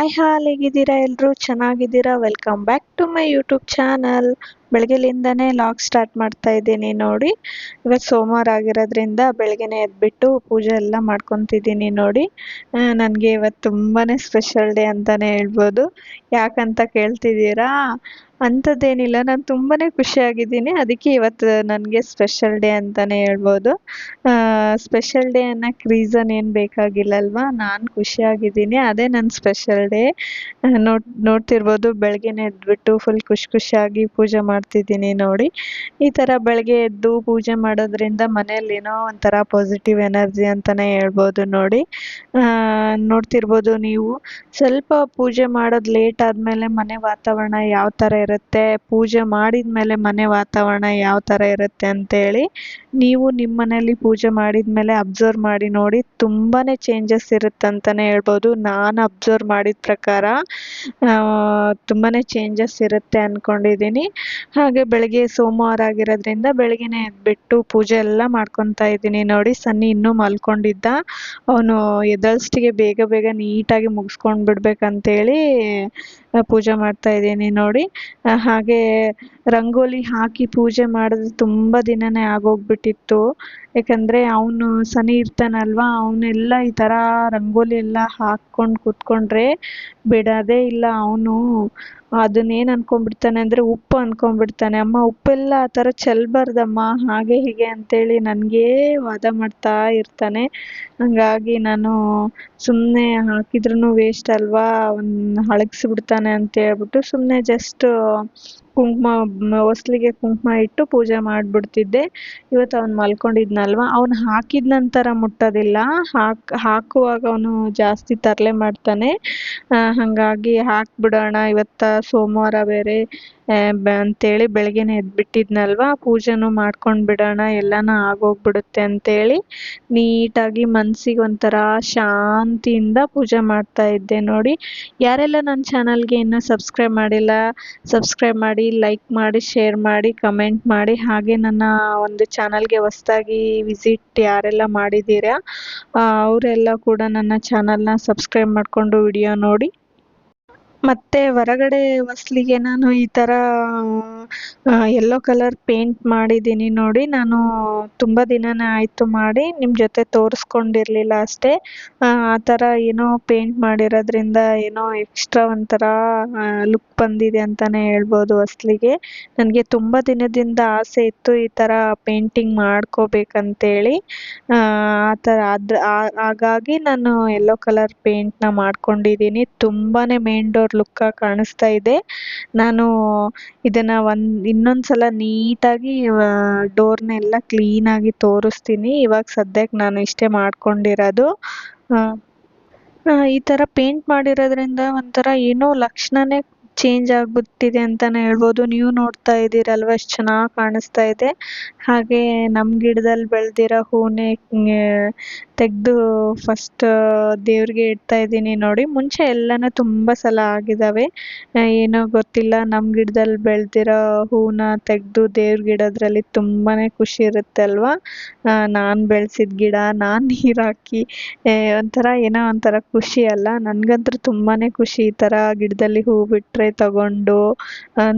Hi ಹಾಲ್ ಹೇಗಿದ್ದೀರಾ ಎಲ್ಲರೂ? ಚೆನ್ನಾಗಿದ್ದೀರಾ? Welcome back to my YouTube channel ಬೆಳಗ್ಗೆಲಿಂದನೇ log start ಮಾಡ್ತಾ ಇದ್ದೀನಿ ನೋಡಿ. ಇವತ್ತು ಸೋಮವಾರ ಆಗಿರೋದ್ರಿಂದ ಬೆಳಗ್ಗೆನೆ ಎದ್ಬಿಟ್ಟು ಪೂಜೆ ಎಲ್ಲ ಮಾಡ್ಕೊತಿದ್ದೀನಿ ನೋಡಿ. ನನಗೆ ಇವತ್ತು ತುಂಬಾ ಸ್ಪೆಷಲ್ ಡೇ ಅಂತಲೇ ಹೇಳ್ಬೋದು. ಯಾಕಂತ ಕೇಳ್ತಿದ್ದೀರಾ? ಅಂಥದ್ದೇನಿಲ್ಲ, ನಾನು ತುಂಬಾ ಖುಷಿಯಾಗಿದ್ದೀನಿ. ಅದಕ್ಕೆ ಇವತ್ತು ನನಗೆ ಸ್ಪೆಷಲ್ ಡೇ ಅಂತಲೇ ಹೇಳ್ಬೋದು. ಸ್ಪೆಷಲ್ ಡೇ ಅನ್ನೋಕ್ಕೆ ರೀಸನ್ ಏನು ಬೇಕಾಗಿಲ್ಲಲ್ವಾ? ನಾನು ಖುಷಿಯಾಗಿದ್ದೀನಿ, ಅದೇ ನನ್ನ ಸ್ಪೆಷಲ್ ಡೇ ನೋಡ್, ನೋಡ್ತಿರ್ಬೋದು, ಬೆಳಗ್ಗೆನೆ ಎದ್ಬಿಟ್ಟು ಫುಲ್ ಖುಷಿ ಖುಷಿಯಾಗಿ ಪೂಜೆ ಮಾಡ್ತಿದ್ದೀನಿ ನೋಡಿ. ಈ ಥರ ಬೆಳಗ್ಗೆ ಎದ್ದು ಪೂಜೆ ಮಾಡೋದ್ರಿಂದ ಮನೇಲಿ ಏನೋ ಒಂಥರ ಪಾಸಿಟಿವ್ ಎನರ್ಜಿ ಅಂತಲೇ ಹೇಳ್ಬೋದು ನೋಡಿ. ನೋಡ್ತಿರ್ಬೋದು ನೀವು. ಸ್ವಲ್ಪ ಪೂಜೆ ಮಾಡೋದು ಲೇಟ್ ಆದಮೇಲೆ ಮನೆ ವಾತಾವರಣ ಯಾವ ಥರ ಇರುತ್ತೆ? ಪೂಜೆ ಮಾಡಿದ ಮೇಲೆ ಮನೆ ವಾತಾವರಣ ಯಾವ ಥರ ಇರುತ್ತೆ ಅಂತೇಳಿ ನೀವು ನಿಮ್ಮ ಮನೇಲಿ ಪೂಜೆ ಮಾಡಿದ ಮೇಲೆ ಅಬ್ಸರ್ವ್ ಮಾಡಿ ನೋಡಿ. ತುಂಬಾ ಚೇಂಜಸ್ ಇರುತ್ತೆ ಅಂತಾನೆ ಹೇಳ್ಬೋದು. ನಾನು ಅಬ್ಸರ್ವ್ ಮಾಡಿದ ಪ್ರಕಾರ ತುಂಬಾ ಚೇಂಜಸ್ ಇರುತ್ತೆ ಅಂದ್ಕೊಂಡಿದ್ದೀನಿ ಹಾಗೆ ಬೆಳಗ್ಗೆ ಸೋಮವಾರ ಆಗಿರೋದ್ರಿಂದ ಬೆಳಗ್ಗೆನೆ ಎದ್ಬಿಟ್ಟು ಪೂಜೆ ಎಲ್ಲ ಮಾಡ್ಕೊತಾ ಇದ್ದೀನಿ. ನೋಡಿ ಸನ್ನಿ ಇನ್ನೂ ಮಲ್ಕೊಂಡಿದ್ದ. ಅವನು ಎದ್ದಳ್ಸ್ಟಿಗೆ ಬೇಗ ಬೇಗ ನೀಟಾಗಿ ಮುಗಿಸ್ಕೊಂಡು ಬಿಡ್ಬೇಕಂತೇಳಿ ಪೂಜೆ ಮಾಡ್ತಾ ಇದ್ದೀನಿ ನೋಡಿ. ಹಾಗೆ ರಂಗೋಲಿ ಹಾಕಿ ಪೂಜೆ ಮಾಡಿದ್ರೆ ತುಂಬ ದಿನನೇ ಆಗೋಗ್ಬಿಟ್ಟಿತ್ತು. ಯಾಕಂದರೆ ಅವನು ಸನಿ ಇರ್ತಾನಲ್ವಾ, ಅವನೆಲ್ಲ ಈ ಥರ ರಂಗೋಲಿ ಎಲ್ಲ ಹಾಕ್ಕೊಂಡು ಕೂತ್ಕೊಂಡ್ರೆ ಬಿಡೋದೇ ಇಲ್ಲ ಅವನು. ಅದನ್ನೇನು ಅಂದ್ಕೊಂಡ್ಬಿಡ್ತಾನೆ ಅಂದರೆ ಉಪ್ಪು ಅಂದ್ಕೊಂಡ್ಬಿಡ್ತಾನೆ ಅಮ್ಮ, ಉಪ್ಪೆಲ್ಲ ಆ ಥರ ಚೆಲ್ಲಬಾರ್ದಮ್ಮ ಹಾಗೆ ಹೀಗೆ ಅಂತೇಳಿ ನನಗೇ ವಾದ ಮಾಡ್ತಾ ಇರ್ತಾನೆ. ಹಾಗಾಗಿ ನಾನು ಸುಮ್ಮನೆ ಹಾಕಿದ್ರೂ ವೇಸ್ಟ್ ಅಲ್ವಾ, ಅವ್ನು ಅಳಗ್ಸಿಬಿಡ್ತಾನೆ ಅಂತ ಹೇಳ್ಬಿಟ್ಟು ಸುಮ್ಮನೆ ಜಸ್ಟ್ ಕುಂಕುಮ ಹೊಸ್ಲಿಗೆ ಕುಂಕುಮ ಇಟ್ಟು ಪೂಜೆ ಮಾಡಿಬಿಡ್ತಿದ್ದೆ. ಇವತ್ತು ಅವ್ನು ಮಲ್ಕೊಂಡಿದ್ನಲ್ವ? ಅವ್ನು ಹಾಕಿದ ನಂತರ ಮುಟ್ಟೋದಿಲ್ಲ. ಹಾಕಿ, ಹಾಕುವಾಗ ಅವನು ಜಾಸ್ತಿ ತರಲೆ ಮಾಡ್ತಾನೆ. ಹಾಗಾಗಿ ಹಾಕ್ಬಿಡೋಣ. ಇವತ್ತು ಸೋಮವಾರ ಬೇರೆ ಅಂತೇಳಿ ಬೆಳಗ್ಗೆನೆ ಎದ್ಬಿಟ್ಟಿದ್ನಲ್ವ? ಪೂಜೆನೂ ಮಾಡ್ಕೊಂಡು ಬಿಡೋಣ, ಎಲ್ಲನೂ ಆಗೋಗ್ಬಿಡುತ್ತೆ ಅಂತೇಳಿ ನೀಟಾಗಿ ಮನ್ಸಿಗೆ ಒಂಥರ ಶಾಂತಿಯಿಂದ ಪೂಜೆ ಮಾಡ್ತಾ ಇದ್ದೆ ನೋಡಿ. ಯಾರೆಲ್ಲ ನನ್ನ ಚಾನಲ್ಗೆ ಇನ್ನೂ ಸಬ್ಸ್ಕ್ರೈಬ್ ಮಾಡಿಲ್ಲ, ಸಬ್ಸ್ಕ್ರೈಬ್ ಮಾಡಿ, ಲೈಕ್ ಮಾಡಿ, ಶೇರ್ ಮಾಡಿ, ಕಮೆಂಟ್ ಮಾಡಿ, ಹಾಗೆ ನನ್ನ ಒಂದು ಚಾನಲ್ಗೆ ಹೊಸ್ದಾಗಿ ವಿಸಿಟ್ ಯಾರೆಲ್ಲ ಮಾಡಿದ್ದೀರಾ ಅವರೆಲ್ಲ ಕೂಡ ನನ್ನ ಚಾನಲ್ನ ಸಬ್ಸ್ಕ್ರೈಬ್ ಮಾಡಿಕೊಂಡು ವಿಡಿಯೋ ನೋಡಿ. ಮತ್ತು ಹೊರಗಡೆ ಹೊಸ್ಲಿಗೆ ನಾನು ಈ ಥರ ಯೆಲ್ಲೋ ಕಲರ್ ಪೇಂಟ್ ಮಾಡಿದ್ದೀನಿ ನೋಡಿ. ನಾನು ತುಂಬ ದಿನನೇ ಆಯಿತು ಮಾಡಿ ನಿಮ್ಮ ಜೊತೆ ತೋರಿಸ್ಕೊಂಡಿರಲಿಲ್ಲ ಅಷ್ಟೇ. ಆ ಥರ ಏನೋ ಪೇಂಟ್ ಮಾಡಿರೋದ್ರಿಂದ ಏನೋ ಎಕ್ಸ್ಟ್ರಾ ಒಂಥರ ಲುಕ್ ಬಂದಿದೆ ಅಂತಲೇ ಹೇಳ್ಬೋದು ಹೊಸ್ಲಿಗೆ. ನನಗೆ ತುಂಬ ದಿನದಿಂದ ಆಸೆ ಇತ್ತು ಈ ಥರ ಪೇಂಟಿಂಗ್ ಮಾಡ್ಕೋಬೇಕಂತೇಳಿ. ಆ ಥರ ಅದ್ರ ಹಾಗಾಗಿ ನಾನು ಯೆಲ್ಲೋ ಕಲರ್ ಪೇಂಟ್ನ ಮಾಡ್ಕೊಂಡಿದ್ದೀನಿ. ತುಂಬಾ ಮೇನ್ ಡೋರ್ ಲುಕ್ಕಾಗಿ ಕಾಣಿಸ್ತಾ ಇದೆ. ನಾನು ಇದನ್ನ ಒಂದು, ಇನ್ನೊಂದು ಸಲ ನೀಟಾಗಿ ಡೋರ್ನೆಲ್ಲ ಕ್ಲೀನಾಗಿ ತೋರಿಸ್ತೀನಿ. ಇವಾಗ ಸದ್ಯಕ್ಕೆ ನಾನು ಇಷ್ಟೇ ಮಾಡ್ಕೊಂಡಿರೋದು. ಈ ಥರ ಪೇಂಟ್ ಮಾಡಿರೋದ್ರಿಂದ ಒಂಥರ ಏನೋ ಲಕ್ಷಣನೇ ಚೇಂಜ್ ಆಗಿಬಿಟ್ಟಿದೆ ಅಂತಲೇ ಹೇಳ್ಬೋದು. ನೀವು ನೋಡ್ತಾ ಇದ್ದೀರಲ್ವ, ಎಷ್ಟು ಚೆನ್ನಾಗಿ ಕಾಣಿಸ್ತಾ ಇದೆ. ಹಾಗೆ ನಮ್ಮ ಗಿಡದಲ್ಲಿ ಬೆಳೆದಿರೋ ಹೂವನ್ನೇ ತೆಗೆದು ಫಸ್ಟ್ ದೇವ್ರಿಗೆ ಇಡ್ತಾ ಇದ್ದೀನಿ ನೋಡಿ. ಮುಂಚೆ ಎಲ್ಲನೂ ತುಂಬ ಸಲ ಆಗಿದ್ದಾವೆ ಏನೋ ಗೊತ್ತಿಲ್ಲ ನಮ್ಮ ಗಿಡದಲ್ಲಿ ಬೆಳೆದಿರೋ ಹೂವನ್ನ ತೆಗೆದು ದೇವ್ರಿಗೆ ಇಡೋದ್ರಲ್ಲಿ ತುಂಬಾ ಖುಷಿ ಇರುತ್ತೆ ಅಲ್ವಾ? ನಾನು ಬೆಳೆಸಿದ ಗಿಡ, ನಾನು ನೀರು ಹಾಕಿ ಒಂಥರ ಏನೋ ಒಂಥರ ಖುಷಿ ಅಲ್ಲ? ನನಗಂತೂ ತುಂಬಾ ಖುಷಿ ಈ ಥರ ಗಿಡದಲ್ಲಿ ಹೂ ಬಿಟ್ಟರೆ ತಗೊಂಡು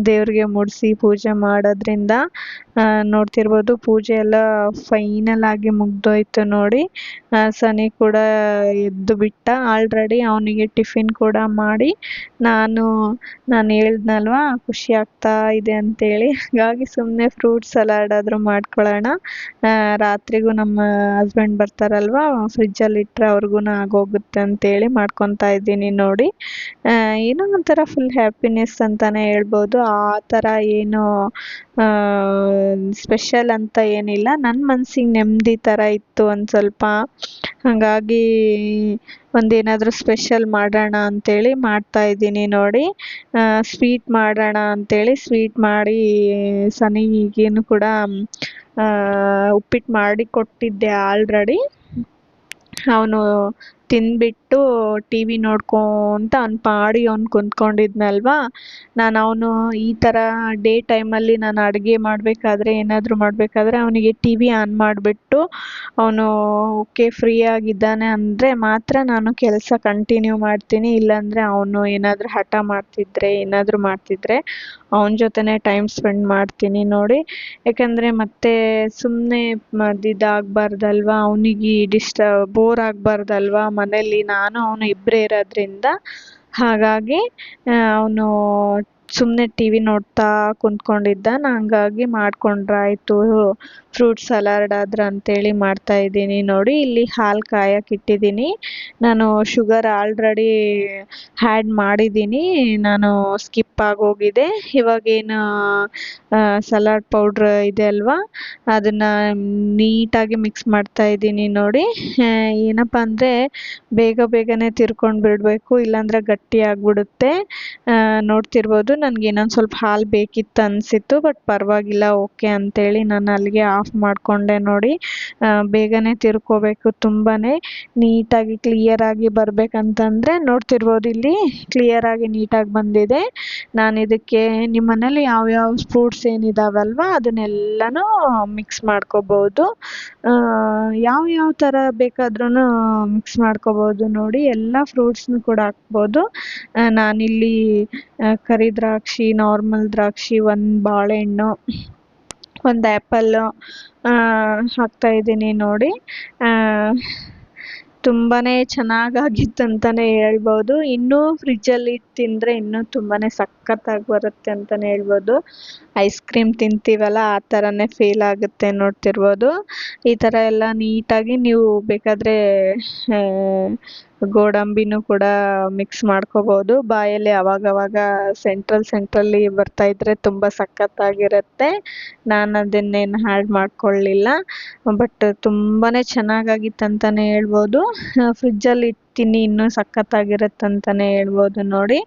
ದೇವ್ರಿಗೆ ಮುಡಿಸಿ ಪೂಜೆ ಮಾಡೋದ್ರಿಂದ. ನೋಡ್ತಿರ್ಬೋದು ಪೂಜೆ ಎಲ್ಲ ಫೈನಲ್ ಆಗಿ ಮುಗ್ದೋಯ್ತು ನೋಡಿ. ಸನಿ ಕೂಡ ಎದ್ದು ಬಿಟ್ಟ. ಆಲ್ರೆಡಿ ಅವನಿಗೆ ಟಿಫಿನ್ ಕೂಡ ಮಾಡಿ ನಾನು ನಾನು ಹೇಳ್ದ್ನಲ್ವ, ಖುಷಿ ಆಗ್ತಾ ಇದೆ ಅಂತೇಳಿ. ಹಾಗಾಗಿ ಸುಮ್ಮನೆ ಫ್ರೂಟ್ ಸಲಾಡ್ ಆದರೂ ಮಾಡ್ಕೊಳ್ಳೋಣ ರಾತ್ರಿಗೂ ನಮ್ಮ ಹಸ್ಬೆಂಡ್ ಬರ್ತಾರಲ್ವ ಫ್ರಿಜ್ಜಲ್ಲಿ ಇಟ್ಟರೆ ಅವ್ರಿಗೂ ಆಗೋಗುತ್ತೆ ಅಂತೇಳಿ ಮಾಡ್ಕೊತಾ ಇದ್ದೀನಿ ನೋಡಿ. ಏನೋ ಒಂಥರ ಫುಲ್ ಹ್ಯಾಪಿನೆಸ್ ಅಂತಲೇ ಹೇಳ್ಬೋದು. ಆ ಥರ ಏನು ಸ್ಪೆಷಲ್ ಅಂತ ಏನಿಲ್ಲ. ನನ್ನ ಮನ್ಸಿಗೆ ನೆಮ್ಮದಿ ಥರ ಇತ್ತು ಒಂದು ಸ್ವಲ್ಪ. ಹಾಗಾಗಿ ಒಂದೇನಾದರೂ ಸ್ಪೆಷಲ್ ಮಾಡೋಣ ಅಂತೇಳಿ ಮಾಡ್ತಾ ಇದ್ದೀನಿ ನೋಡಿ. ಸ್ವೀಟ್ ಮಾಡೋಣ ಅಂತೇಳಿ ಸ್ವೀಟ್ ಮಾಡಿ ಸನಿಗೇನು ಕೂಡ ಉಪ್ಪಿಟ್ಟು ಮಾಡಿ ಕೊಟ್ಟಿದ್ದೆ ಆಲ್ರೆಡಿ ಅವನು ತಿಂದ್ಬಿಟ್ಟು ಟಿ ವಿ ನೋಡ್ಕೊಂತ ಅವ್ನ ಪಾಡಿಗೆ ಅವ್ನು ಕುಂತ್ಕೊಂಡಿದ್ನಲ್ವಾ? ನಾನು ಅವನು ಈ ಥರ ಡೇ ಟೈಮಲ್ಲಿ ನಾನು ಅಡುಗೆ ಮಾಡಬೇಕಾದ್ರೆ, ಏನಾದರೂ ಮಾಡಬೇಕಾದ್ರೆ ಅವನಿಗೆ ಟಿ ವಿ ಆನ್ ಮಾಡಿಬಿಟ್ಟು ಅವನು ಓಕೆ ಫ್ರೀ ಆಗಿದ್ದಾನೆ ಅಂದರೆ ಮಾತ್ರ ನಾನು ಕೆಲಸ ಕಂಟಿನ್ಯೂ ಮಾಡ್ತೀನಿ. ಇಲ್ಲಾಂದರೆ ಅವನು ಏನಾದರೂ ಹಠ ಮಾಡ್ತಿದ್ರೆ, ಏನಾದರೂ ಮಾಡ್ತಿದ್ರೆ ಅವನ ಜೊತೆನೇ ಟೈಮ್ ಸ್ಪೆಂಡ್ ಮಾಡ್ತೀನಿ ನೋಡಿ. ಯಾಕಂದರೆ ಮತ್ತೆ ಸುಮ್ಮನೆ ಇದಾಗಬಾರ್ದಲ್ವ ಅವನಿಗೆ ಡಿಸ್ಟ ಬೋರ್ ಆಗಬಾರ್ದಲ್ವಾ? ಮನೇಲಿ ನಾನು ಅವನು ಇಬ್ಬರೇ ಇರೋದ್ರಿಂದ ಹಾಗಾಗಿ ಅವನು ಸುಮ್ಮನೆ ಟಿ ವಿ ನೋಡ್ತಾ ಕುಂತ್ಕೊಂಡಿದ್ದ. ನಾನು ಹಂಗಾಗಿ ಮಾಡಿಕೊಂಡ್ರಾಯ್ತು. ಫ್ರೂಟ್ ಸಲಾಡ್ ಆದ್ರೆ ಮಾಡ್ತಾ ಇದ್ದೀನಿ ನೋಡಿ. ಇಲ್ಲಿ ಹಾಲು ಕಾಯಕ್ಕೆ ಇಟ್ಟಿದ್ದೀನಿ ನಾನು ಶುಗರ್ ಆಲ್ರೆಡಿ ಹ್ಯಾಡ್ ಮಾಡಿದ್ದೀನಿ. ನಾನು ಸ್ಕಿಪ್ ಆಗೋಗಿದೆ. ಇವಾಗೇನು ಸಲಾಡ್ ಪೌಡ್ರ್ ಇದೆ ಅಲ್ವಾ? ಅದನ್ನು ನೀಟಾಗಿ ಮಿಕ್ಸ್ ಮಾಡ್ತಾ ಇದ್ದೀನಿ ನೋಡಿ. ಏನಪ್ಪ ಅಂದರೆ ಬೇಗ ಬೇಗನೆ ತಿರ್ಕೊಂಡು ಬಿಡಬೇಕು ಇಲ್ಲಾಂದರೆ ಗಟ್ಟಿ ಆಗಿಬಿಡುತ್ತೆ. ನೋಡ್ತಿರ್ಬೋದು. ನನಗೆ ಇನ್ನೊಂದು ಸ್ವಲ್ಪ ಹಾಲು ಬೇಕಿತ್ತು ಅನಿಸಿತ್ತು ಬಟ್ ಪರವಾಗಿಲ್ಲ ಓಕೆ ಅಂತೇಳಿ ನಾನು ಅಲ್ಲಿಗೆ ಆಫ್ ಮಾಡಿಕೊಂಡೆ ನೋಡಿ. ಬೇಗನೆ ತಿರ್ಕೋಬೇಕು ತುಂಬಾ ನೀಟಾಗಿ ಕ್ಲಿಯರಾಗಿ ಬರಬೇಕಂತಂದರೆ ನೋಡ್ತಿರ್ಬೋದು ಇಲ್ಲಿ ಕ್ಲಿಯರಾಗಿ ನೀಟಾಗಿ ಬಂದಿದೆ. ನಾನು ಇದಕ್ಕೆ ನಿಮ್ಮ ಮನೇಲಿ ಯಾವ್ಯಾವ ಫ್ರೂಟ್ಸ್ ಏನಿದಾವಲ್ವ, ಅದನ್ನೆಲ್ಲನೂ ಮಿಕ್ಸ್ ಮಾಡ್ಕೋಬೋದು. ಯಾವ ಯಾವ ಥರ ಬೇಕಾದ್ರೂ ಮಿಕ್ಸ್ ಮಾಡ್ಕೋಬೋದು ನೋಡಿ. ಎಲ್ಲ ಫ್ರೂಟ್ಸ್ನು ಕೂಡ ಹಾಕ್ಬೋದು. ನಾನಿಲ್ಲಿ ಕರಿ ದ್ರಾಕ್ಷಿ ನಾರ್ಮಲ್ ದ್ರಾಕ್ಷಿ, ಒಂದು ಬಾಳೆಹಣ್ಣು, ಒಂದು ಆ್ಯಪಲ್ಲು ಹಾಕ್ತಾ ಇದ್ದೀನಿ ನೋಡಿ. ತುಂಬಾ ಚೆನ್ನಾಗಾಗಿತ್ತು ಅಂತಲೇ ಹೇಳ್ಬೋದು. ಇನ್ನೂ ಫ್ರಿಜ್ಜಲ್ಲಿ ಇಟ್ಟು ತಿಂದರೆ ಇನ್ನೂ ತುಂಬಾ ಸಖತ್ತಾಗಿ ಬರುತ್ತೆ ಅಂತಲೇ ಹೇಳ್ಬೋದು. ಐಸ್ ಕ್ರೀಮ್ ತಿಂತೀವಲ್ಲ, ಆ ಥರನೇ ಫೀಲ್ ಆಗುತ್ತೆ ನೋಡ್ತಿರ್ಬೋದು. ಈ ಥರ ಎಲ್ಲ ನೀಟಾಗಿ ನೀವು ಬೇಕಾದರೆ ಗೋಡಂಬಿನೂ ಕೂಡ ಮಿಕ್ಸ್ ಮಾಡ್ಕೋಬೋದು. ಬಾಯಲ್ಲಿ ಅವಾಗವಾಗ ಸೆಂಟ್ರಲ್ ಸೆಂಟ್ರಲ್ಲಿ ಬರ್ತಾ ಇದ್ದರೆ ತುಂಬ ಸಖತ್ತಾಗಿರುತ್ತೆ. ನಾನು ಅದನ್ನೇನು ಹ್ಯಾಡ್ ಮಾಡ್ಕೊಳ್ಳಿಲ್ಲ. ಬಟ್ ತುಂಬಾ ಚೆನ್ನಾಗಾಗಿತ್ತು ಅಂತಲೇ ಹೇಳ್ಬೋದು ಫ್ರಿಜ್ಜಲ್ಲಿ ಇಡ್ತೀನಿ ಇನ್ನೂ ಸಖತ್ತಾಗಿರುತ್ತೆ ಅಂತಲೇ ಹೇಳ್ಬೋದು ನೋಡಿ.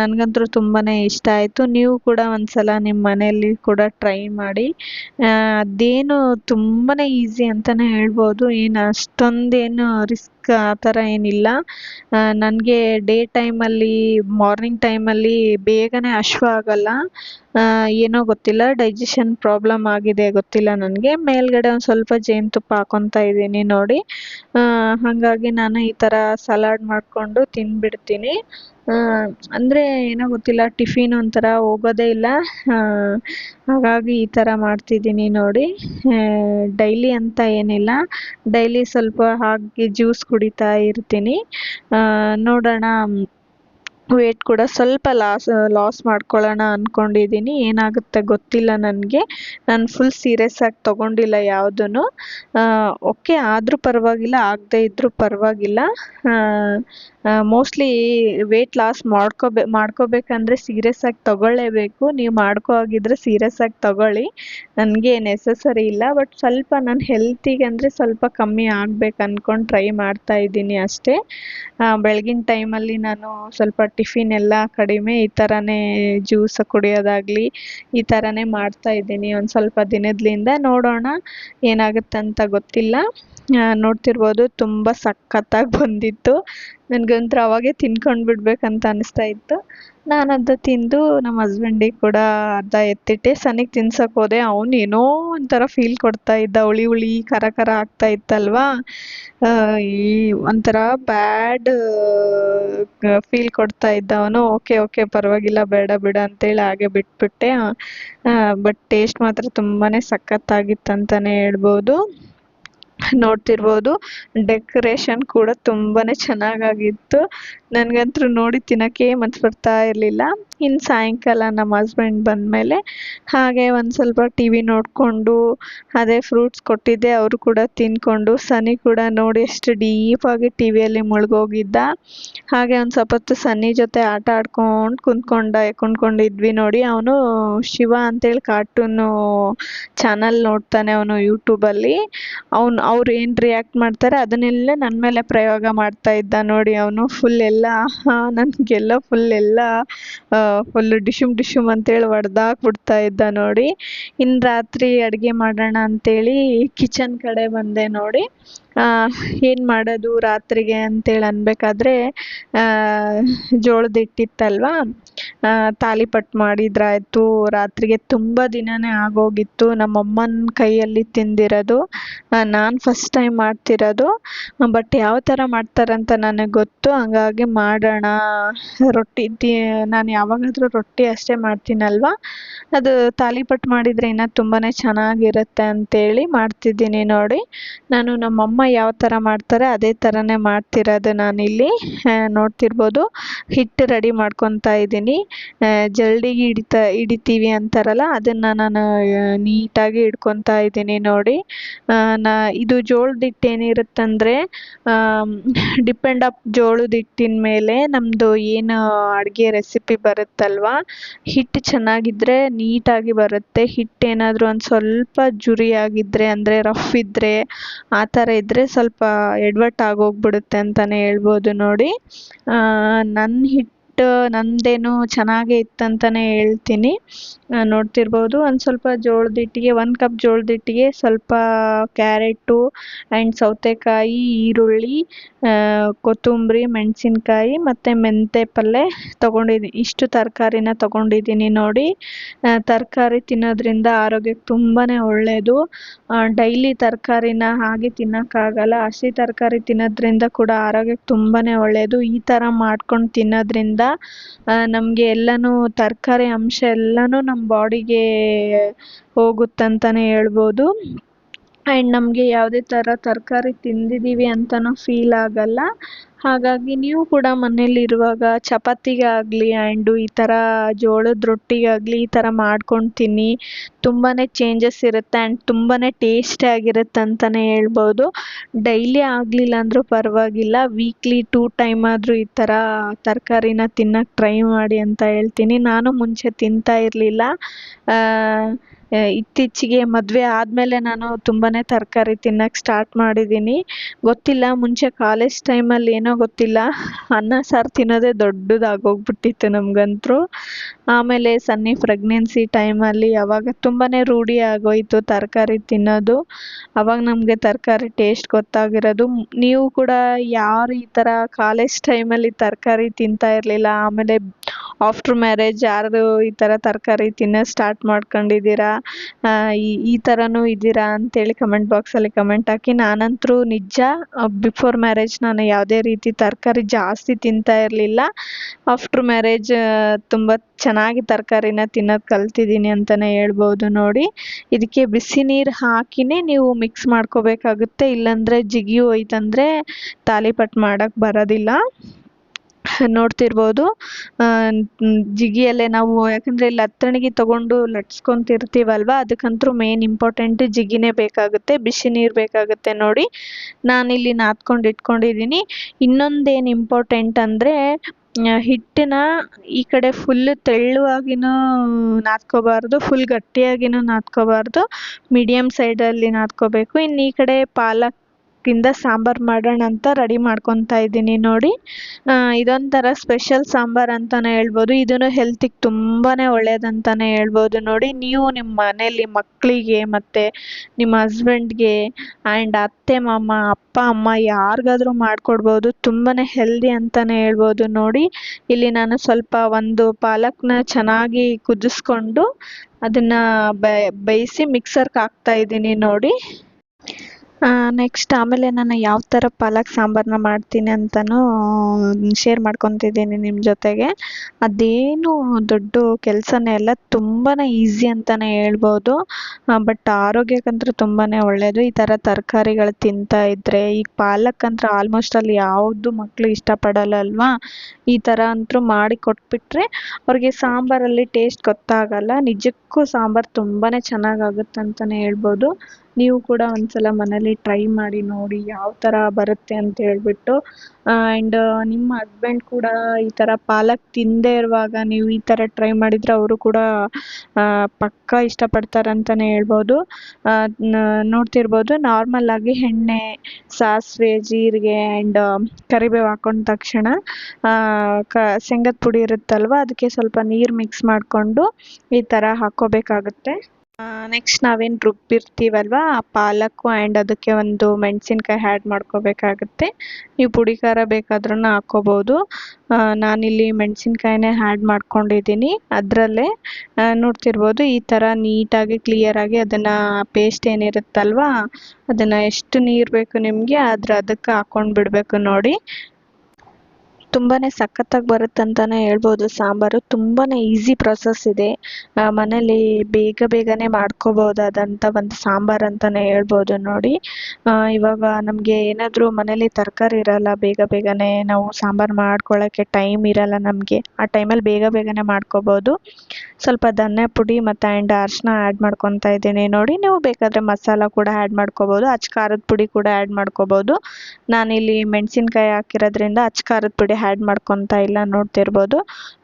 ನನಗಂತೂ ತುಂಬಾ ಇಷ್ಟ ಆಯಿತು. ನೀವು ಕೂಡ ಒಂದ್ಸಲ ನಿಮ್ಮ ಮನೆಯಲ್ಲಿ ಕೂಡ ಟ್ರೈ ಮಾಡಿ. ಅದೇನು ತುಂಬಾ ಈಸಿ ಅಂತಲೇ ಹೇಳ್ಬೋದು. ಏನು ಅಷ್ಟೊಂದೇನು ರಿಸ್ಕ್ ಆ ಥರ ಏನಿಲ್ಲ. ನನಗೆ ಡೇ ಟೈಮಲ್ಲಿ ಮಾರ್ನಿಂಗ್ ಟೈಮಲ್ಲಿ ಬೇಗನೆ ಹಶ್ವು ಆಗಲ್ಲ. ಏನೋ ಗೊತ್ತಿಲ್ಲ ಡೈಜೆಷನ್ ಪ್ರಾಬ್ಲಮ್ ಆಗಿದೆ ಗೊತ್ತಿಲ್ಲ ನನಗೆ. ಮೇಲ್ಗಡೆ ಒಂದು ಸ್ವಲ್ಪ ಜೇನುತುಪ್ಪ ಹಾಕ್ಕೊತಾ ಇದ್ದೀನಿ ನೋಡಿ. ಹಾಗಾಗಿ ನಾನು ಈ ಥರ ಸಲಾಡ್ ಮಾಡಿಕೊಂಡು ತಿಂದ್ಬಿಡ್ತೀನಿ ಅಂದರೆ ಏನೋ ಗೊತ್ತಿಲ್ಲ ಟಿಫಿನ್ ಒಂಥರ ಹೋಗೋದೇ ಇಲ್ಲ. ಹಾಗಾಗಿ ಈ ಥರ ಮಾಡ್ತಿದ್ದೀನಿ ನೋಡಿ. ಡೈಲಿ ಅಂತ ಏನಿಲ್ಲ. ಡೈಲಿ ಸ್ವಲ್ಪ ಹಾಕಿ ಜ್ಯೂಸ್ ಕುಡಿತಾ ಇರ್ತೀನಿ. ನೋಡೋಣ. ವೇಟ್ ಕೂಡ ಸ್ವಲ್ಪ ಲಾಸ್ ಲಾಸ್ ಮಾಡ್ಕೊಳ್ಳೋಣ ಅಂದ್ಕೊಂಡಿದ್ದೀನಿ ಏನಾಗುತ್ತೆ ಗೊತ್ತಿಲ್ಲ ನನಗೆ. ನಾನು ಫುಲ್ ಸೀರಿಯಸ್ ಆಗಿ ತೊಗೊಂಡಿಲ್ಲ ಯಾವುದೂ ಓಕೆ ಆದರೂ ಪರವಾಗಿಲ್ಲ, ಆಗದೇ ಇದ್ದರೂ ಪರವಾಗಿಲ್ಲ. ಮೋಸ್ಟ್ಲಿ ವೆಯ್ಟ್ ಲಾಸ್ ಮಾಡ್ಕೋಬೇ, ಮಾಡ್ಕೋಬೇಕಂದ್ರೆ ಸೀರಿಯಸ್ ಆಗಿ ತಗೊಳ್ಳೇಬೇಕು. ನೀವು ಮಾಡ್ಕೋ ಆಗಿದ್ರೆ ಸೀರಿಯಸ್ ಆಗಿ ತಗೊಳ್ಳಿ. ನನಗೆ ನೆಸಸರಿ ಇಲ್ಲ ಬಟ್ ಸ್ವಲ್ಪ ನನ್ನ ಹೆಲ್ತಿಗೆ ಅಂದರೆ ಸ್ವಲ್ಪ ಕಮ್ಮಿ ಆಗ್ಬೇಕು ಅಂದ್ಕೊಂಡು ಟ್ರೈ ಮಾಡ್ತಾ ಇದ್ದೀನಿ ಅಷ್ಟೇ. ಬೆಳಗಿನ ಟೈಮಲ್ಲಿ ನಾನು ಸ್ವಲ್ಪ ಟಿಫಿನ್ ಎಲ್ಲ ಕಡಿಮೆ, ಈ ಥರನೇ ಜ್ಯೂಸ್ ಕುಡಿಯೋದಾಗಲಿ, ಈ ಥರನೇ ಮಾಡ್ತಾ ಇದ್ದೀನಿ. ಒಂದು ಸ್ವಲ್ಪ ದಿನದಿಂದ ನೋಡೋಣ ಏನಾಗುತ್ತೆ ಅಂತ ಗೊತ್ತಿಲ್ಲ. ನೋಡ್ತಿರ್ಬೋದು, ತುಂಬ ಸಖತ್ತಾಗಿ ಬಂದಿತ್ತು. ನನಗಂತೂ ಅವಾಗೇ ತಿನ್ಕೊಂಡು ಬಿಡ್ಬೇಕಂತ ಅನಿಸ್ತಾ ಇತ್ತು. ನಾನು ಅದು ತಿಂದು ನಮ್ಮ ಹಸ್ಬೆಂಡಿಗೆ ಕೂಡ ಅರ್ಧ ಎತ್ತಿಟ್ಟೆ. ಸನಿಗೆ ತಿನ್ಸಕ್ಕೆ ಹೋದೆ. ಅವ್ನು ಏನೋ ಒಂಥರ ಫೀಲ್ ಕೊಡ್ತಾ ಇದ್ದ. ಹುಳಿ ಹುಳಿ, ಖಾರ ಖರ ಆಗ್ತಾ ಇತ್ತಲ್ವಾ? ಈ ಒಂಥರ ಬ್ಯಾಡ್ ಫೀಲ್ ಕೊಡ್ತಾ ಇದ್ದ ಅವನು. ಓಕೆ ಓಕೆ, ಪರವಾಗಿಲ್ಲ, ಬೇಡ, ಬಿಡ ಅಂತೇಳಿ ಹಾಗೆ ಬಿಟ್ಬಿಟ್ಟೆ. ಬಟ್ ಟೇಸ್ಟ್ ಮಾತ್ರ ತುಂಬಾ ಸಖತ್ತಾಗಿತ್ತು ಅಂತಲೇ ಹೇಳ್ಬೋದು. ನೋಡ್ತಿರ್ಬೋದು. ಡೆಕೋರೇಷನ್ ಕೂಡ ತುಂಬಾ ಚೆನ್ನಾಗಾಗಿತ್ತು. ನನಗಂತೂ ನೋಡಿ ತಿನ್ನೋಕ್ಕೆ ಮನ್ಸು ಬರ್ತಾ ಇರಲಿಲ್ಲ. ಇನ್ನು ಸಾಯಂಕಾಲ ನಮ್ಮ ಹಸ್ಬೆಂಡ್ ಬಂದಮೇಲೆ ಹಾಗೆ ಒಂದು ಸ್ವಲ್ಪ ಟಿ ವಿ ನೋಡಿಕೊಂಡು, ಅದೇ ಫ್ರೂಟ್ಸ್ ಕೊಟ್ಟಿದ್ದೆ, ಅವರು ಕೂಡ ತಿಂದ್ಕೊಂಡು ಸನಿ ಕೂಡ ನೋಡಿ ಎಷ್ಟು ಡೀಪಾಗಿ ಟಿ ವಿಯಲ್ಲಿ ಮುಳುಗೋಗಿದ್ದ. ಹಾಗೆ ಒಂದು ಸ್ವಲ್ಪ ಹೊತ್ತು ಸನ್ನಿ ಜೊತೆ ಆಟ ಆಡ್ಕೊಂಡು ಕುಂತ್ಕೊಂಡ, ಕುಂತ್ಕೊಂಡಿದ್ವಿ ನೋಡಿ. ಅವನು ಶಿವ ಅಂತೇಳಿ ಕಾರ್ಟೂನು ಚಾನಲ್ ನೋಡ್ತಾನೆ ಅವನು ಯೂಟ್ಯೂಬಲ್ಲಿ ಅವ್ನು ಅವ್ರು ಏನು ರಿಯಾಕ್ಟ್ ಮಾಡ್ತಾರೆ ಅದನ್ನೆಲ್ಲ ನನ್ನ ಮೇಲೆ ಪ್ರಯೋಗ ಮಾಡ್ತಾ ಇದ್ದ ನೋಡಿ ಅವನು. ಫುಲ್ ಎಲ್ಲ ನನಗೆಲ್ಲ ಫುಲ್ ಎಲ್ಲ ಫುಲ್ ಡಿಶುಮ್ ಡಿಶುಮ್ ಅಂತೇಳಿ ಹೊಡ್ದಾಕ್ಬಿಡ್ತಾ ಇದ್ದ ನೋಡಿ. ಇನ್ನು ರಾತ್ರಿ ಅಡುಗೆ ಮಾಡೋಣ ಅಂತೇಳಿ ಕಿಚನ್ ಕಡೆ ಬಂದೆ ನೋಡಿ. ಏನು ಮಾಡೋದು ರಾತ್ರಿಗೆ ಅಂತೇಳಿ ಅನ್ಬೇಕಾದ್ರೆ ಜೋಳದ ಹಿಟ್ಟಿತ್ತಲ್ವ? ತಾಲಿಪಟ್ಟು ಮಾಡಿದ್ರಾಯಿತು, ರಾತ್ರಿಗೆ ತುಂಬ ದಿನವೇ ಆಗೋಗಿತ್ತು. ನಮ್ಮ ಅಮ್ಮನ ಕೈಯಲ್ಲಿ ತಿಂದಿರೋದು ನಾನು ಫಸ್ಟ್ ಟೈಮ್ ಮಾಡ್ತಿರೋದು. ಬಟ್ ಯಾವ ಥರ ಮಾಡ್ತಾರಂತ ನನಗೆ ಗೊತ್ತು. ಹಂಗಾಗಿ ಮಾಡೋಣ, ರೊಟ್ಟಿ ತಿ, ನಾನು ಯಾವಾಗಾದರೂ ರೊಟ್ಟಿ ಅಷ್ಟೇ ಮಾಡ್ತೀನಲ್ವ? ಅದು ತಾಲಿಪಟ್ಟು ಮಾಡಿದರೆ ಇನ್ನೂ ತುಂಬಾ ಚೆನ್ನಾಗಿರುತ್ತೆ ಅಂತೇಳಿ ಮಾಡ್ತಿದ್ದೀನಿ ನೋಡಿ. ನಾನು ನಮ್ಮಮ್ಮ ಯಾವ ಥರ ಮಾಡ್ತಾರೆ ಅದೇ ಥರನೇ ಮಾಡ್ತಿರೋದು ನಾನಿಲ್ಲಿ. ನೋಡ್ತಿರ್ಬೋದು. ಹಿಟ್ಟು ರೆಡಿ ಮಾಡ್ಕೊತಾ ಇದ್ದೀನಿ. ಜಲ್ಡಿಗೆ ಹಿಡಿತಾ, ಹಿಡಿತೀವಿ ಅಂತಾರಲ್ಲ, ಅದನ್ನು ನಾನು ನೀಟಾಗಿ ಹಿಡ್ಕೊತಾ ಇದ್ದೀನಿ ನೋಡಿ. ನಾ, ಇದು ಜೋಳದ ಹಿಟ್ಟು ಏನಿರುತ್ತಂದರೆ ಡಿಪೆಂಡ್ ಅಪ್ ಜೋಳದ ಹಿಟ್ಟಿನ ಮೇಲೆ ನಮ್ಮದು ಏನು ಅಡುಗೆ ರೆಸಿಪಿ ಬರುತ್ತಲ್ವ, ಹಿಟ್ಟು ಚೆನ್ನಾಗಿದ್ದರೆ ನೀಟಾಗಿ ಬರುತ್ತೆ. ಹಿಟ್ಟು ಏನಾದರೂ ಒಂದು ಸ್ವಲ್ಪ ಜುರಿಯಾಗಿದ್ದರೆ ಅಂದರೆ ರಫ್ ಇದ್ದರೆ ಆ ಥರ ಇದ್ದರೆ ಸ್ವಲ್ಪ ಎಡ್ವಟ್ಟು ಹೋಗ್ಬಿಡುತ್ತೆ ಅಂತಲೇ ಹೇಳ್ಬೋದು ನೋಡಿ. ನನ್ನ ಹಿಟ್ಟು ನಂದೇನು ಚೆನ್ನಾಗೇ ಇತ್ತಂತಲೇ ಹೇಳ್ತೀನಿ. ನೋಡ್ತಿರ್ಬೋದು. ಒಂದು ಸ್ವಲ್ಪ ಜೋಳದ ಹಿಟ್ಟಿಗೆ, ಒಂದು ಕಪ್ ಜೋಳದ ಹಿಟ್ಟಿಗೆ ಸ್ವಲ್ಪ ಕ್ಯಾರೆಟು ಆ್ಯಂಡ್ ಸೌತೆಕಾಯಿ, ಈರುಳ್ಳಿ ಕೊತ್ತಂಬರಿ, ಮೆಣಸಿನ್ಕಾಯಿ ಮತ್ತು ಮೆಂತೆ ಪಲ್ಯ ತೊಗೊಂಡಿದ್ದೀನಿ ಇಷ್ಟು ತರಕಾರಿನ ತೊಗೊಂಡಿದ್ದೀನಿ ನೋಡಿ. ತರಕಾರಿ ತಿನ್ನೋದ್ರಿಂದ ಆರೋಗ್ಯಕ್ಕೆ ತುಂಬಾ ಒಳ್ಳೆಯದು ಡೈಲಿ ತರಕಾರಿನ ಹಾಗೆ ತಿನ್ನೋಕ್ಕಾಗಲ್ಲ. ಹಸಿ ತರಕಾರಿ ತಿನ್ನೋದ್ರಿಂದ ಕೂಡ ಆರೋಗ್ಯಕ್ಕೆ ತುಂಬಾ ಒಳ್ಳೆಯದು ಈ ಥರ ಮಾಡ್ಕೊಂಡು ತಿನ್ನೋದ್ರಿಂದ ನಮಗೆ ಎಲ್ಲನೂ ತರಕಾರಿ ಅಂಶ ಎಲ್ಲನೂ ನಮ್ಮ ಬಾಡಿಗೆ ಹೋಗುತ್ತಂತಲೇ ಹೇಳ್ಬೋದು. ಆ್ಯಂಡ್ ನಮಗೆ ಯಾವುದೇ ಥರ ತರಕಾರಿ ತಿಂದಿದ್ದೀವಿ ಅಂತಲೂ ಫೀಲ್ ಆಗಲ್ಲ. ಹಾಗಾಗಿ ನೀವು ಕೂಡ ಮನೆಯಲ್ಲಿರುವಾಗ ಚಪಾತಿಗೆ ಆಗಲಿ ಆ್ಯಂಡು ಈ ಥರ ಜೋಳದ ರೊಟ್ಟಿಗಾಗಲಿ ಈ ಥರ ಮಾಡ್ಕೊಂಡು ತಿನ್ನಿ. ತುಂಬಾ ಚೇಂಜಸ್ ಇರುತ್ತೆ ಆ್ಯಂಡ್ ತುಂಬಾ ಟೇಸ್ಟಿಯಾಗಿರುತ್ತೆ ಅಂತಲೇ ಹೇಳ್ಬೋದು. ಡೈಲಿ ಆಗಲಿಲ್ಲ ಅಂದರೂ ಪರವಾಗಿಲ್ಲ. ವೀಕ್ಲಿ ಟೂ ಟೈಮ್ ಆದರೂ ಈ ಥರ ತರಕಾರಿನ ತಿನ್ನಕ್ಕೆ ಟ್ರೈ ಮಾಡಿ ಅಂತ ಹೇಳ್ತೀನಿ. ನಾನು ಮುಂಚೆ ತಿಂತಾ ಇರಲಿಲ್ಲ. ಇತ್ತೀಚೆಗೆ ಮದುವೆ ಆದಮೇಲೆ ನಾನು ತುಂಬಾ ತರಕಾರಿ ತಿನ್ನೋಕೆ ಸ್ಟಾರ್ಟ್ ಮಾಡಿದ್ದೀನಿ. ಗೊತ್ತಿಲ್ಲ, ಮುಂಚೆ ಕಾಲೇಜ್ ಟೈಮಲ್ಲಿ ಏನೋ ಗೊತ್ತಿಲ್ಲ. ಅನ್ನ, ಸಾರು ತಿನ್ನೋದೇ ದೊಡ್ಡದಾಗೋಗ್ಬಿಟ್ಟಿತ್ತು ನಮಗಂತೂ ಆಮೇಲೆ ಸನ್ನಿ ಪ್ರೆಗ್ನೆನ್ಸಿ ಟೈಮಲ್ಲಿ ಅವಾಗ ತುಂಬಾ ರೂಢಿ ಆಗೋಯಿತು ತರಕಾರಿ ತಿನ್ನೋದು. ಅವಾಗ ನಮಗೆ ತರಕಾರಿ ಟೇಸ್ಟ್ ಗೊತ್ತಾಗಿರೋದು. ನೀವು ಕೂಡ ಯಾರು ಈ ಥರ ಕಾಲೇಜ್ ಟೈಮಲ್ಲಿ ತರಕಾರಿ ತಿಂತಾ ಇರಲಿಲ್ಲ, ಆಮೇಲೆ ಆಫ್ಟ್ರ್ ಮ್ಯಾರೇಜ್ ಯಾರು ಈ ಥರ ತರಕಾರಿ ತಿನ್ನೋದು ಸ್ಟಾರ್ಟ್ ಮಾಡ್ಕೊಂಡಿದ್ದೀರಾ? ಈ ಈ ಥರನೂ ಇದ್ದೀರಾ ಅಂತೇಳಿ ಕಮೆಂಟ್ ಬಾಕ್ಸಲ್ಲಿ ಕಮೆಂಟ್ ಹಾಕಿ. ನಾನಂತೂ ನಿಜ ಬಿಫೋರ್ ಮ್ಯಾರೇಜ್ ನಾನು ಯಾವುದೇ ರೀತಿ ತರಕಾರಿ ಜಾಸ್ತಿ ತಿಂತಾ ಇರಲಿಲ್ಲ. ಆಫ್ಟ್ರ್ ಮ್ಯಾರೇಜ್ ತುಂಬ ಚೆನ್ನಾಗಿ ತರಕಾರಿನ ತಿನ್ನೋದು ಕಲ್ತಿದ್ದೀನಿ ಅಂತಲೇ ಹೇಳ್ಬೋದು ನೋಡಿ. ಇದಕ್ಕೆ ಬಿಸಿ ನೀರು ಹಾಕಿನೇ ನೀವು ಮಿಕ್ಸ್ ಮಾಡ್ಕೋಬೇಕಾಗುತ್ತೆ. ಇಲ್ಲಾಂದರೆ ಜಿಗಿ ಹೋಯ್ತಂದರೆ ತಾಲಿಪಟ್ಟು ಮಾಡೋಕ್ಕೆ ಬರೋದಿಲ್ಲ. ನೋಡ್ತಿರ್ಬೋದು. ಜಿಗಿಯಲ್ಲೇ ನಾವು ಯಾಕಂದರೆ ಲತ್ತಣಿಗೆ ತೊಗೊಂಡು ಲಟ್ಸ್ಕೊತಿರ್ತೀವಲ್ವ, ಅದಕ್ಕಂತೂ ಮೇನ್ ಇಂಪಾರ್ಟೆಂಟ್ ಜಿಗಿನೇ ಬೇಕಾಗುತ್ತೆ, ಬಿಸಿ ನೀರು ಬೇಕಾಗುತ್ತೆ ನೋಡಿ. ನಾನಿಲ್ಲಿ ನಾದ್ಕೊಂಡು ಇಟ್ಕೊಂಡಿದ್ದೀನಿ. ಇನ್ನೊಂದೇನು ಇಂಪಾರ್ಟೆಂಟ್ ಅಂದರೆ ಹಿಟ್ಟನ್ನ ಈ ಕಡೆ ಫುಲ್ ತೆಳ್ಳುವಾಗಿನೂ ನಾದ್ಕೋಬಾರ್ದು ಫುಲ್ ಗಟ್ಟಿಯಾಗಿನೂ ನಾದ್ಕೋಬಾರ್ದು ಮೀಡಿಯಮ್ ಸೈಡಲ್ಲಿ ನಾದ್ಕೋಬೇಕು. ಇನ್ನು ಈ ಕಡೆ ಪಾಲಕ್ಕಿಂದ ಸಾಂಬಾರು ಮಾಡೋಣ ಅಂತ ರೆಡಿ ಮಾಡ್ಕೊತಾ ಇದ್ದೀನಿ ನೋಡಿ. ಇದೊಂಥರ ಸ್ಪೆಷಲ್ ಸಾಂಬಾರು ಅಂತಲೇ ಹೇಳ್ಬೋದು. ಇದನ್ನು ಹೆಲ್ತಿಗೆ ತುಂಬಾ ಒಳ್ಳೆಯದಂತಲೇ ಹೇಳ್ಬೋದು ನೋಡಿ. ನೀವು ನಿಮ್ಮ ಮನೇಲಿ ಮಕ್ಕಳಿಗೆ ಮತ್ತು ನಿಮ್ಮ ಹಸ್ಬೆಂಡ್ಗೆ ಆ್ಯಂಡ್ ಅತ್ತೆ, ಮಾಮ, ಅಪ್ಪ, ಅಮ್ಮ ಯಾರಿಗಾದ್ರೂ ಮಾಡಿಕೊಡ್ಬೋದು. ತುಂಬಾ ಹೆಲ್ದಿ ಅಂತಲೇ ಹೇಳ್ಬೋದು ನೋಡಿ. ಇಲ್ಲಿ ನಾನು ಸ್ವಲ್ಪ ಒಂದು ಪಾಲಕ್ನ ಚೆನ್ನಾಗಿ ಕುದಿಸ್ಕೊಂಡು ಅದನ್ನು ಬೇಯಿಸಿ ಮಿಕ್ಸರ್ಗೆ ಹಾಕ್ತಾ ಇದ್ದೀನಿ ನೋಡಿ. ನೆಕ್ಸ್ಟ್ ಆಮೇಲೆ ನಾನು ಯಾವ ಥರ ಪಾಲಕ್ ಸಾಂಬಾರನ್ನ ಮಾಡ್ತೀನಿ ಅಂತಲೂ ಶೇರ್ ಮಾಡ್ಕೊತಿದ್ದೀನಿ ನಿಮ್ಮ ಜೊತೆಗೆ. ಅದೇನು ದೊಡ್ಡ ಕೆಲಸನೇ ಅಲ್ಲ ತುಂಬಾ ಈಸಿ ಅಂತಲೇ ಹೇಳ್ಬೋದು. ಬಟ್ ಆರೋಗ್ಯಕ್ಕಂತೂ ತುಂಬಾ ಒಳ್ಳೆಯದು ಈ ಥರ ತರಕಾರಿಗಳು ತಿಂತಾ ಇದ್ದರೆ ಈಗ ಪಾಲಕ್ ಅಂತೂ ಆಲ್ಮೋಸ್ಟ್ ಅಲ್ಲಿ ಯಾವುದು ಮಕ್ಕಳು ಇಷ್ಟಪಡಲ್ಲ ಅಲ್ವಾ? ಈ ಥರ ಅಂತೂ ಮಾಡಿ ಕೊಟ್ಬಿಟ್ರೆ ಅವ್ರಿಗೆ ಸಾಂಬಾರಲ್ಲಿ ಟೇಸ್ಟ್ ಗೊತ್ತಾಗಲ್ಲ. ನಿಜಕ್ಕೂ ಸಾಂಬಾರು ತುಂಬಾ ಚೆನ್ನಾಗಾಗುತ್ತೆ ಅಂತಲೇ ಹೇಳ್ಬೋದು. ನೀವು ಕೂಡ ಒಂದ್ಸಲ ಮನೇಲಿ ಟ್ರೈ ಮಾಡಿ ನೋಡಿ ಯಾವ ಥರ ಬರುತ್ತೆ ಅಂತ ಹೇಳ್ಬಿಟ್ಟು ಆ್ಯಂಡ್ ನಿಮ್ಮ ಹಸ್ಬೆಂಡ್ ಕೂಡ ಈ ಥರ ಪಾಲಕ್ ತಿನ್ನದೇ ಇರುವಾಗ ನೀವು ಈ ಥರ ಟ್ರೈ ಮಾಡಿದರೆ ಅವರು ಕೂಡ ಪಕ್ಕಾ ಇಷ್ಟಪಡ್ತಾರೆ ಅಂತಲೇ ಹೇಳ್ಬೋದು. ನೋಡ್ತಿರ್ಬೋದು. ನಾರ್ಮಲ್ಲಾಗಿ ಎಣ್ಣೆ, ಸಾಸಿವೆ, ಜೀರಿಗೆ ಆ್ಯಂಡ್ ಕರಿಬೇವು ಹಾಕೊಂಡ ತಕ್ಷಣ ಕ, ಶೇಂಗದ ಪುಡಿ ಇರುತ್ತಲ್ವ, ಅದಕ್ಕೆ ಸ್ವಲ್ಪ ನೀರು ಮಿಕ್ಸ್ ಮಾಡಿಕೊಂಡು ಈ ಥರ ಹಾಕ್ಕೋಬೇಕಾಗುತ್ತೆ ನೆಕ್ಸ್ಟ್ ನಾವೇನು ರುಬ್ಬಿರ್ತೀವಲ್ವ ಆ ಪಾಲಕ್ಕು ಆ್ಯಂಡ್ ಅದಕ್ಕೆ ಒಂದು ಮೆಣಸಿನ್ಕಾಯಿ ಹ್ಯಾಡ್ ಮಾಡ್ಕೋಬೇಕಾಗುತ್ತೆ. ನೀವು ಪುಡಿ ಖಾರ ಬೇಕಾದ್ರೂ ಹಾಕ್ಕೋಬೋದು ನಾನಿಲ್ಲಿ ಮೆಣಸಿನ್ಕಾಯಿನೇ ಹ್ಯಾಡ್ ಮಾಡ್ಕೊಂಡಿದ್ದೀನಿ. ಅದರಲ್ಲೇ ನೋಡ್ತಿರ್ಬೋದು ಈ ಥರ ನೀಟಾಗಿ ಕ್ಲಿಯರಾಗಿ ಅದನ್ನು ಪೇಸ್ಟ್ ಏನಿರುತ್ತಲ್ವ, ಅದನ್ನು ಎಷ್ಟು ನೀರು ಬೇಕು ನಿಮಗೆ ಅದ್ರ ಅದಕ್ಕೆ ಹಾಕ್ಕೊಂಡು ಬಿಡಬೇಕು ನೋಡಿ. ತುಂಬಾ ಸಖತ್ತಾಗಿ ಬರುತ್ತೆ ಅಂತಲೇ ಹೇಳ್ಬೋದು. ಸಾಂಬಾರು ತುಂಬಾ ಈಸಿ ಪ್ರೊಸೆಸ್ ಇದೆ. ಮನೇಲಿ ಬೇಗ ಬೇಗನೆ ಮಾಡ್ಕೋಬೋದಾದಂಥ ಒಂದು ಸಾಂಬಾರು ಅಂತಲೇ ಹೇಳ್ಬೋದು ನೋಡಿ. ಇವಾಗ ನಮಗೆ ಏನಾದರೂ ಮನೇಲಿ ತರಕಾರಿ ಇರಲ್ಲ, ಬೇಗ ಬೇಗನೆ ನಾವು ಸಾಂಬಾರು ಮಾಡ್ಕೊಳ್ಳೋಕ್ಕೆ ಟೈಮ್ ಇರಲ್ಲ ನಮಗೆ. ಆ ಟೈಮಲ್ಲಿ ಬೇಗ ಬೇಗನೆ ಮಾಡ್ಕೋಬೋದು. ಸ್ವಲ್ಪ ಧನಿಯಾ ಪುಡಿ ಮತ್ತು ಆ್ಯಂಡ್ ಅರಿಶಿನ ಆ್ಯಡ್ ಮಾಡ್ಕೊತಾ ಇದ್ದೀನಿ ನೋಡಿ. ನೀವು ಬೇಕಾದರೆ ಮಸಾಲ ಕೂಡ ಆ್ಯಡ್ ಮಾಡ್ಕೋಬೋದು. ಅಚ್ಚ ಖಾರದ ಪುಡಿ ಕೂಡ ಆ್ಯಡ್ ಮಾಡ್ಕೋಬೋದು. ನಾನಿಲ್ಲಿ ಮೆಣಸಿನ್ಕಾಯಿ ಹಾಕಿರೋದ್ರಿಂದ ಅಚ್ಚ ಖಾರದ ಪುಡಿ ಆ್ಯಡ್ ಮಾಡ್ಕೊತಾ ಇಲ್ಲ ನೋಡ್ತಿರ್ಬೋದು.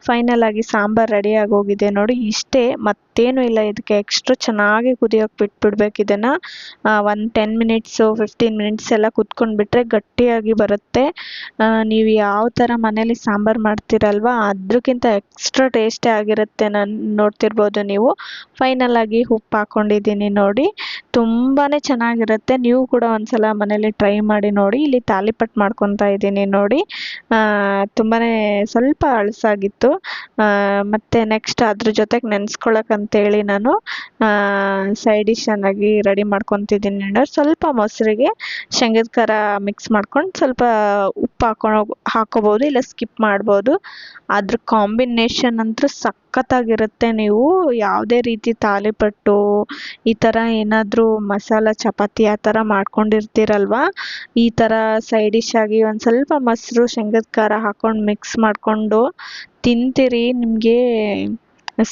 ಫೈನಲ್ ಆಗಿ ಸಾಂಬಾರು ರೆಡಿಯಾಗಿ ಹೋಗಿದೆ ನೋಡಿ. ಇಷ್ಟೇ, ಮತ್ತೇನು ಇಲ್ಲ. ಇದಕ್ಕೆ ಎಕ್ಸ್ಟ್ರಾ ಚೆನ್ನಾಗಿ ಕುದಿಯೋಕೆ ಬಿಟ್ಬಿಡ್ಬೇಕು ಇದನ್ನು. ಒಂದು ಟೆನ್ ಮಿನಿಟ್ಸು ಫಿಫ್ಟೀನ್ ಮಿನಿಟ್ಸ್ ಎಲ್ಲ ಕುದ್ಕೊಂಡ್ಬಿಟ್ರೆ ಗಟ್ಟಿಯಾಗಿ ಬರುತ್ತೆ. ನೀವು ಯಾವ ಥರ ಮನೇಲಿ ಸಾಂಬಾರು ಮಾಡ್ತೀರಲ್ವ ಅದಕ್ಕಿಂತ ಎಕ್ಸ್ಟ್ರಾ ಟೇಸ್ಟೇ ಆಗಿರುತ್ತೆ ನಾನು ನೋಡ್ತಿರ್ಬೋದು ನೀವು. ಫೈನಲ್ ಆಗಿ ಉಪ್ಪು ಹಾಕ್ಕೊಂಡಿದ್ದೀನಿ ನೋಡಿ. ತುಂಬಾ ಚೆನ್ನಾಗಿರುತ್ತೆ. ನೀವು ಕೂಡ ಒಂದ್ಸಲ ಮನೇಲಿ ಟ್ರೈ ಮಾಡಿ ನೋಡಿ. ಇಲ್ಲಿ ತಾಲಿಪಟ್ಟು ಮಾಡ್ಕೊತಾ ಇದ್ದೀನಿ ನೋಡಿ. ತುಂಬಾ ಸ್ವಲ್ಪ ಅಳಸಾಗಿತ್ತು. ಮತ್ತು ನೆಕ್ಸ್ಟ್ ಅದ್ರ ಜೊತೆಗೆ ನೆನೆಸ್ಕೊಳಕ್ಕೆ ಅಂತೇಳಿ ನಾನು ಸೈಡ್ ಡಿಶ್ ಚೆನ್ನಾಗಿ ರೆಡಿ ಮಾಡ್ಕೊತಿದ್ದೀನಿ ನೋಡಿ ಸ್ವಲ್ಪ ಮೊಸರಿಗೆ ಶೇಂಗದ ಖಾರ ಮಿಕ್ಸ್ ಮಾಡ್ಕೊಂಡು ಸ್ವಲ್ಪ ಉಪ್ಪು ಹಾಕೊಂಡು ಹಾಕೋಬೋದು ಇಲ್ಲ ಸ್ಕಿಪ್ ಮಾಡ್ಬೋದು. ಅದ್ರ ಕಾಂಬಿನೇಷನ್ ಅಂತೂ ಸಖತ್ತಾಗಿರುತ್ತೆ ನೀವು. ಯಾವುದೇ ರೀತಿ ತಾಲಿಪಟ್ಟು ಈ ಥರ ಏನಾದರೂ ಮಸಾಲ ಚಪಾತಿ ಆ ಥರ ಮಾಡ್ಕೊಂಡಿರ್ತೀರಲ್ವ? ಈ ಥರ ಸೈಡ್ ಡಿಶ್ ಆಗಿ ಒಂದು ಸ್ವಲ್ಪ ಮೊಸರು, ಶೇಂಗದ ಖಾರ ಹಾಕ್ಕೊಂಡು ಮಿಕ್ಸ್ ಮಾಡಿಕೊಂಡು ತಿಂತೀರಿ. ನಿಮಗೆ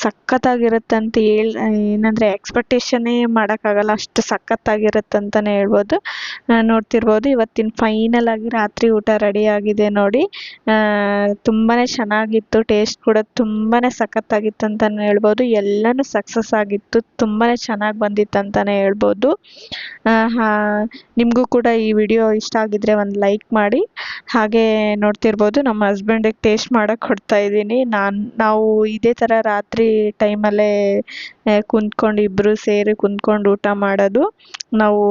ಸಖತ್ತಾಗಿರುತ್ತೆ ಅಂತ ಹೇಳ್ ಏನಂದರೆ ಎಕ್ಸ್ಪೆಕ್ಟೇಷನ್ನೇ ಮಾಡೋಕ್ಕಾಗಲ್ಲ. ಅಷ್ಟು ಸಖತ್ತಾಗಿರುತ್ತೆ ಅಂತಲೇ ಹೇಳ್ಬೋದು ನೋಡ್ತಿರ್ಬೋದು. ಇವತ್ತಿನ ಫೈನಲ್ ಆಗಿ ರಾತ್ರಿ ಊಟ ರೆಡಿ ಆಗಿದೆ ನೋಡಿ. ತುಂಬಾ ಚೆನ್ನಾಗಿತ್ತು. ಟೇಸ್ಟ್ ಕೂಡ ತುಂಬಾ ಸಖತ್ತಾಗಿತ್ತು ಅಂತಲೇ ಹೇಳ್ಬೋದು. ಎಲ್ಲನೂ ಸಕ್ಸಸ್ ಆಗಿತ್ತು. ತುಂಬಾ ಚೆನ್ನಾಗಿ ಬಂದಿತ್ತು ಅಂತಲೇ ಹೇಳ್ಬೋದು ನಿಮಗೂ ಕೂಡ ಈ ವಿಡಿಯೋ ಇಷ್ಟ ಆಗಿದ್ರೆ ಒಂದು ಲೈಕ್ ಮಾಡಿ. ಹಾಗೆ ನೋಡ್ತಿರ್ಬೋದು. ನಮ್ಮ ಹಸ್ಬೆಂಡಿಗೆ ಟೇಸ್ಟ್ ಮಾಡೋಕ್ಕೆ ಕೊಡ್ತಾ ಇದ್ದೀನಿ. ನಾನು, ನಾವು ಇದೇ ಥರ ರಾತ್ರಿ ಟೈಮಲ್ಲೇ ಕುಂತ್ಕೊಂಡು ಇಬ್ರು ಸೇರಿ ಕುಂತ್ಕೊಂಡು ಊಟ ಮಾಡೋದು. ನಾವು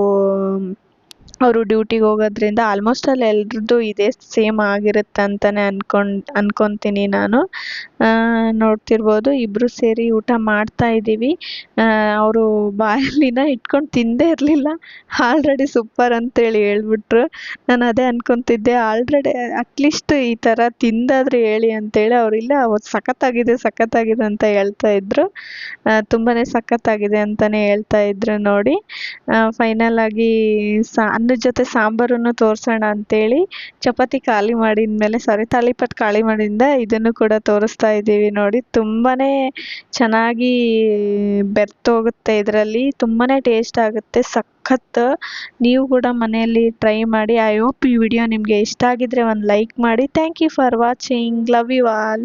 ಅವರು ಡ್ಯೂಟಿಗೆ ಹೋಗೋದ್ರಿಂದ ಆಲ್ಮೋಸ್ಟ್ ಆಲ್ ಎಲ್ರದ್ದು ಇದೇ ಸೇಮ್ ಆಗಿರುತ್ತೆ ಅಂತಲೇ ಅನ್ಕೊಂಡ್, ಅನ್ಕೊತೀನಿ ನಾನು. ನೋಡ್ತಿರ್ಬೋದು ಇಬ್ಬರು ಸೇರಿ ಊಟ ಮಾಡ್ತಾ ಇದ್ದೀವಿ. ಅವರು ಬಾಯಲ್ಲಿನ ಇಟ್ಕೊಂಡು ತಿಂದೇ ಇರಲಿಲ್ಲ. ಆಲ್ರೆಡಿ ಸೂಪರ್ ಅಂತೇಳಿ ಹೇಳ್ಬಿಟ್ರು. ನಾನು ಅದೇ ಅನ್ಕೊತಿದ್ದೆ ಆಲ್ರೆಡಿ ಅಟ್ಲೀಸ್ಟ್ ಈ ಥರ ತಿಂದಾದರೂ ಹೇಳಿ ಅಂತೇಳಿ ಅವ್ರು ಇಲ್ಲ ಸಖತ್ತಾಗಿದೆ ಸಖತ್ತಾಗಿದೆ ಅಂತ ಹೇಳ್ತಾ ಇದ್ರು. ತುಂಬಾ ಸಖತ್ತಾಗಿದೆ ಅಂತಲೇ ಹೇಳ್ತಾ ಇದ್ರು ನೋಡಿ. ಫೈನಲ್ ಆಗಿ ಸಾ ಅನ್ನದ ಜೊತೆ ಸಾಂಬಾರನ್ನು ತೋರಿಸೋಣ ಅಂತೇಳಿ ಚಪಾತಿ ಖಾಲಿ ಮಾಡಿದ್ಮೇಲೆ ಸಾರಿ ತಾಲಿಪಟ್ಟು ಖಾಲಿ ಮಾಡಿಂದ ಇದನ್ನು ಕೂಡ ತೋರಿಸ್ತಾ ಇದ್ದೀವಿ ನೋಡಿ. ತುಂಬಾ ಚೆನ್ನಾಗಿ ಬೆರ್ತೋಗುತ್ತೆ ಇದರಲ್ಲಿ. ತುಂಬಾ ಟೇಸ್ಟ್ ಆಗುತ್ತೆ, ಸಖತ್. ನೀವು ಕೂಡ ಮನೆಯಲ್ಲಿ ಟ್ರೈ ಮಾಡಿ. ಐ ಹೋಪ್ ಈ ವಿಡಿಯೋ ನಿಮಗೆ ಇಷ್ಟ ಆಗಿದ್ರೆ ಒಂದು ಲೈಕ್ ಮಾಡಿ. Thank you for watching love you all